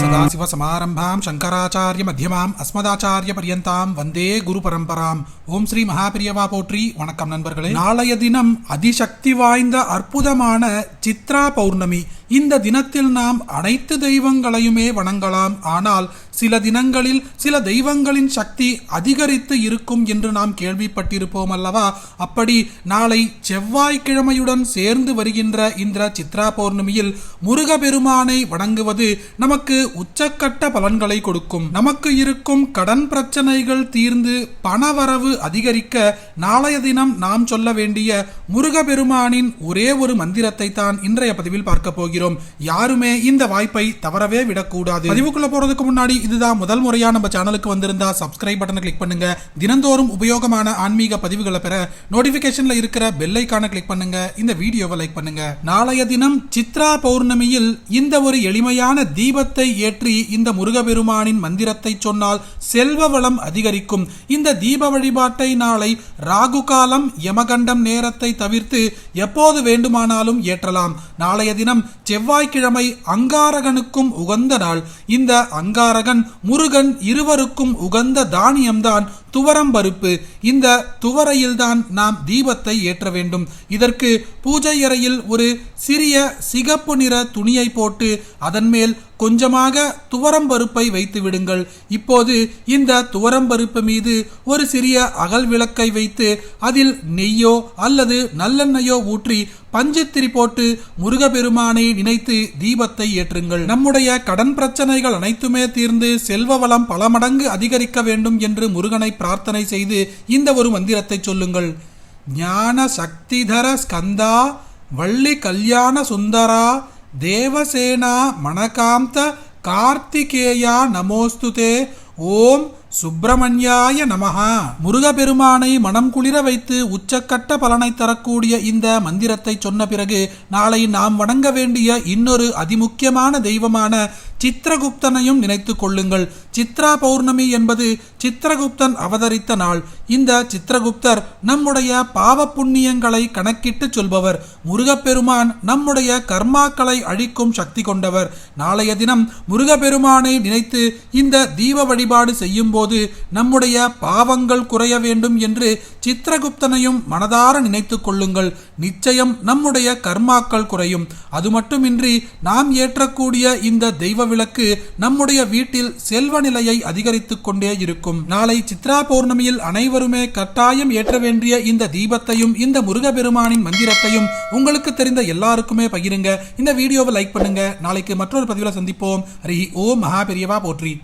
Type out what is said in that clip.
சதாசிவசமாரம்பாம் சங்கராச்சாரிய மத்தியமாம் அஸ்மதாச்சாரிய பரியந்தாம் வந்தே குரு பரம்பராம் ஓம் ஸ்ரீ மகாபிரியவா போற்றி வணக்கம் நண்பர்களே நாளைய தினம் அதிசக்தி வாய்ந்த அற்புதமான சித்ரா பௌர்ணமி। இந்த தினத்தில் நாம் அனைத்து தெய்வங்களையுமே வணங்கலாம். ஆனால் சில தினங்களில் சில தெய்வங்களின் சக்தி அதிகரித்து இருக்கும் என்று நாம் கேள்விப்பட்டிருப்போம் அல்லவா? அப்படி நாளை செவ்வாய்க்கிழமையுடன் சேர்ந்து வருகின்ற இந்த சித்ரா பௌர்ணமியில் முருகபெருமானை வணங்குவது நமக்கு உச்சக்கட்ட பலன்களை கொடுக்கும். நமக்கு இருக்கும் கடன் பிரச்சனைகள் தீர்ந்து பணவரவு அதிகரிக்க நாளைய தினம் நாம் சொல்ல வேண்டிய முருகபெருமானின் ஒரே ஒரு மந்திரத்தை தான் இன்றைய பதிவில் பார்க்க போகிறோம். யாருமே இந்த வாய்ப்பை தவறவே விடக்கூடாது. பதிவுக்குள்ள போறதுக்கு முன்னாடி இதுதான் முதல் முறையா நம்ம சேனலுக்கு வந்திருந்தா சப்ஸ்கிரைப் பட்டனை கிளிக் பண்ணுங்க. தினந்தோறும் உபயோகமான ஆன்மீக பதிவுகளை பெற நோட்டிபிகேஷன்ல இருக்கிற பெல் ஐக்கான கிளிக் பண்ணுங்க. இந்த வீடியோவை லைக் பண்ணுங்க. நாளைய தினம் சித்ரா பௌர்ணமியில் இந்த ஒரு எளிமையான தீபத்தை ஏற்றி இந்த முருகபெருமானின் மந்திரத்தை சொன்னால் செல்வ வளம் அதிகரிக்கும். இந்த தீப வழிபாட்டை நாளை ராகு காலம் யமகண்டம் நேரத்தை தவிர்த்து எப்போது வேண்டுமானாலும் ஏற்றலாம். நாளைய தினம் செவ்வாய்க்கிழமை அங்காரகனுக்கும் உகந்த நாள். இந்த அங்காரகன் முருகன் இருவருக்கும் உகந்த தானியம்தான் துவரம் பருப்பு. இந்த துவரையில்தான் நாம் தீபத்தை ஏற்ற வேண்டும். இதற்கு பூஜை அறையில் ஒரு சிறிய சிகப்பு நிற துணியை போட்டு அதன் மேல் கொஞ்சமாக துவரம் பருப்பை வைத்து விடுங்கள். இப்போது இந்த துவரம் பருப்பு மீது ஒரு சிறிய அகல் விளக்கை வைத்து அதில் நெய்யோ அல்லது நல்லெண்ணெயோ ஊற்றி பஞ்சுத்திரி போட்டு முருகபெருமானை நினைத்து தீபத்தை ஏற்றுங்கள். நம்முடைய கடன் பிரச்சனைகள் அனைத்துமே தீர்ந்து செல்வ வளம் பல மடங்கு அதிகரிக்க வேண்டும் என்று முருகனை பிரார்த்தனை செய்து இந்த ஒரு மந்திரத்தை சொல்லுங்கள். ஞான சக்திதர ஸ்கந்தா வள்ளி கல்யாண சுந்தரா தேவசேனா மணகாந்த கார்த்திகேயா நமோஸ்துதே. ஓம் சுப்பிரமணியாய நமஹா. முருகபெருமானை மனம் குளிர வைத்து உச்சக்கட்ட பலனை தரக்கூடிய இந்த மந்திரத்தை சொன்ன பிறகு நாளை நாம் வணங்க வேண்டிய இன்னொரு அதிமுக்கியமான தெய்வமான சித்திரகுப்தனையும் நினைத்து கொள்ளுங்கள். சித்ரா பௌர்ணமி என்பது சித்திரகுப்தன் அவதரித்த நாள். இந்த சித்திரகுப்தர் நம்முடைய பாவ புண்ணியங்களை கணக்கிட்டு சொல்பவர். முருகப்பெருமான் நம்முடைய கர்மாக்களை அழிக்கும் சக்தி கொண்டவர். நாளைய தினம் முருகப்பெருமானை நினைத்து இந்த தீப வழிபாடு செய்யும் போது நம்முடைய பாவங்கள் குறைய வேண்டும் என்று சித்திரகுப்தனையும் மனதார நினைத்து கொள்ளுங்கள். நிச்சயம் நம்முடைய கர்மாக்கள் குறையும். அது மட்டுமின்றி நாம் ஏற்றக்கூடிய இந்த தெய்வ விளக்கு நம்முடைய வீட்டில் செல்வ நிலையை அதிகரித்துக் கொண்டே இருக்கும். நாளை சித்ரா பௌர்ணமியில் அனைவருமே கட்டாயம் ஏற்ற வேண்டிய இந்த தீபத்தையும் இந்த முருகபெருமானின் மந்திரத்தையும் உங்களுக்கு தெரிந்த எல்லாருக்குமே பகிருங்க. இந்த வீடியோவை லைக் பண்ணுங்க. நாளைக்கு மற்றொரு பதிவில் சந்திப்போம். ஹரி ஓம் மகா பெரியவா போற்றி.